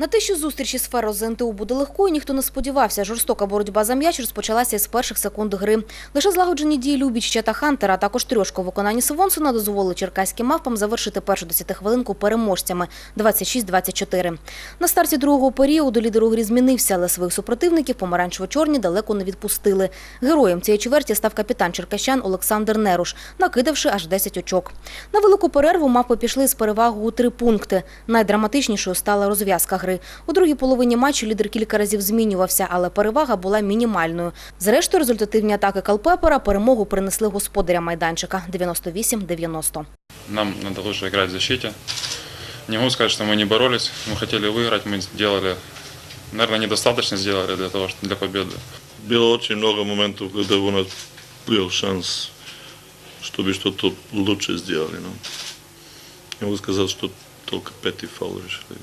На те, що зустріч із Феро з НТУ буде легкою, ніхто не сподівався. Жорстока боротьба за м'яч розпочалася із перших секунд гри. Лише злагоджені дії Любіча та Хантера, а також трьошка у виконанні Сивонсона дозволили черкаським мавпам завершити першу десятихвилинку переможцями 26-24. На старті другого періоду лідер у грі змінився, але своїх супротивників помаранчево-чорні далеко не відпустили. Героєм цієї чверті став капітан черкащан Олександр Неруш, накидавши аж 10 очок. На велику перерву мавпи пішли з перевагою у три пункти. Найдраматичнішою стала розв'язка гри У другій половині матчу лідер кілька разів змінювався, але перевага була мінімальною. Зрештою, результативні атаки Калпепера перемогу принесли господаря майданчика 98-90. Нам надо лучше играть в защите. Не могу сказать, что мы не боролись. Мы хотели выиграть, мы сделали, наверное, недостаточно сделали для того, что- для победы. Bilo очень много моментов, когда у нас был шанс, чтобы что-то лучше сделали. Но я могу сказать, что только пятый фаул решили.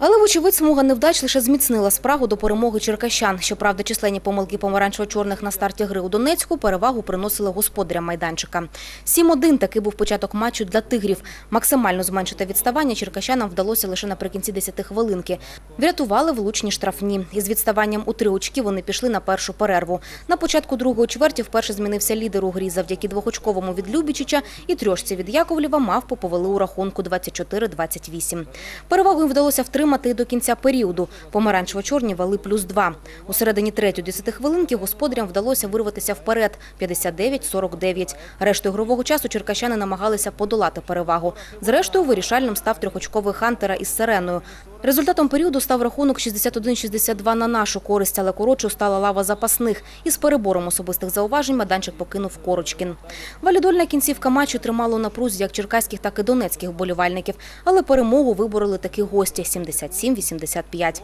Але, вочевидь, смуга невдач лише зміцнила спрагу до перемоги черкащан. Щоправда, численні помилки помаранчево-чорних на старті гри у Донецьку перевагу приносили господарям майданчика. 7-1 – такий був початок матчу для тигрів. Максимально зменшити відставання черкащанам вдалося лише наприкінці 10 хвилинки. Врятували влучні штрафні. Із відставанням у три очки вони пішли на першу перерву. На початку другої чверті вперше змінився лідер у грі завдяки двохочковому від Любічича і трьошці від Яковлєва мавпу повели у рахунку 24-28. Перевагу їм вдалося втримати і до кінця періоду. Помаранчево-чорні вели плюс два. У середині третьої десятихвилинки господарям вдалося вирватися вперед 59-49. Решту ігрового часу черкащани намагалися подолати перевагу. Зрештою, вирішальним став трьохочковий Хантера із Сиреною. Результатом періоду став рахунок 61-62 на нашу користь, але коротшу стала лава запасних. Із перебором особистих зауважень майданчик покинув Корочкін. Валідольна кінцівка матчу тримала у напрузі як черкаських, так і донецьких вболівальників, але перемогу вибороли такі гості 77-85.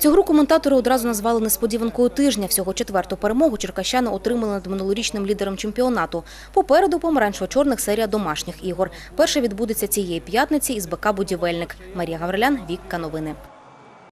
Цю гру коментатори одразу назвали несподіванкою тижня. Всього четверту перемогу черкащани отримали над минулорічним лідером чемпіонату. Попереду помаранчево-чорних серія домашніх ігор. Перша відбудеться цієї п'ятниці із БК «Будівельник». Марія Гаврилян, Вікка Новини.